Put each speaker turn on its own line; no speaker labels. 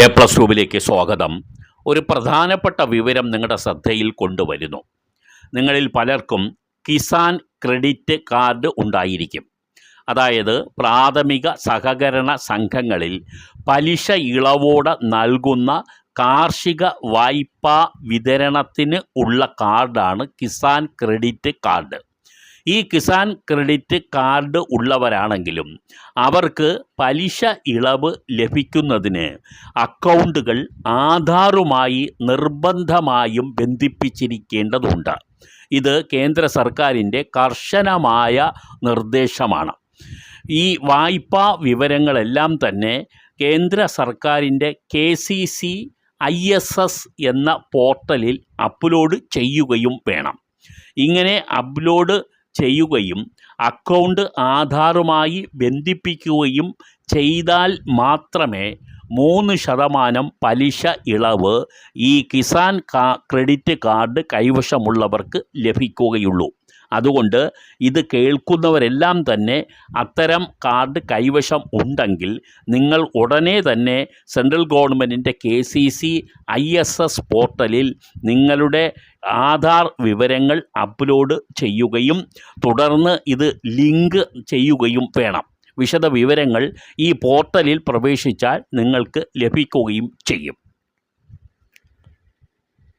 A plus ട്യൂബിലേക്ക് സ്വാഗതം. ഒരു പ്രധാനപ്പെട്ട വിവരം നിങ്ങളുടെ ശ്രദ്ധയിൽ കൊണ്ടുവരുന്നു. നിങ്ങളിൽ പലർക്കും കിസാൻ ക്രെഡിറ്റ് കാർഡ് ഉണ്ടായിരിക്കും. അതായത് പ്രാഥമിക സഹകരണ സംഘങ്ങളിൽ പലിശ ഇളവോടെ നൽകുന്ന കാർഷിക വായ്പാ വിതരണത്തിന് ഉള്ള കാർഡാണ് കിസാൻ ക്രെഡിറ്റ് കാർഡ് ഈ കിസാൻ ക്രെഡിറ്റ് കാർഡ് ഉള്ളവരാണെങ്കിലും അവർക്ക് പലിശ ഇളവ് ലഭിക്കുന്നതിന് അക്കൗണ്ടുകൾ ആധാറുമായി നിർബന്ധമായും ബന്ധിപ്പിച്ചിരിക്കേണ്ടതുണ്ട്. ഇത് കേന്ദ്ര സർക്കാരിന്റെ കർശനമായ നിർദ്ദേശമാണ്. ഈ വായ്പാ വിവരങ്ങളെല്ലാം തന്നെ കേന്ദ്ര സർക്കാരിന്റെ K C C I S S എന്ന പോർട്ടലിൽ അപ്ലോഡ് ചെയ്യുകയും വേണം. ഇങ്ങനെ അപ്ലോഡ് ചെയ്യുകയും അക്കൗണ്ട് ആധാറുമായി ബന്ധിപ്പിക്കുകയും ചെയ്താൽ മാത്രമേ മൂന്ന് ശതമാനം പലിശ ഇളവ് ഈ കിസാൻ ക്രെഡിറ്റ് കാർഡ് കൈവശമുള്ളവർക്ക് ലഭിക്കുകയുള്ളൂ. അതുകൊണ്ട് ഇത് കേൾക്കുന്നവരെല്ലാം തന്നെ അത്തരം കാർഡ് കൈവശം ഉണ്ടെങ്കിൽ നിങ്ങൾ ഉടനെ തന്നെ സെൻട്രൽ ഗവൺമെന്റിന്റെ K C C I S S പോർട്ടലിൽ നിങ്ങളുടെ ആധാർ വിവരങ്ങൾ അപ്ലോഡ് ചെയ്യുകയും തുടർന്ന് ഇത് ലിങ്ക് ചെയ്യുകയും വേണം. വിശദ വിവരങ്ങൾ ഈ പോർട്ടലിൽ പ്രവേശിച്ചാൽ നിങ്ങൾക്ക് ലഭിക്കുകയും ചെയ്യും.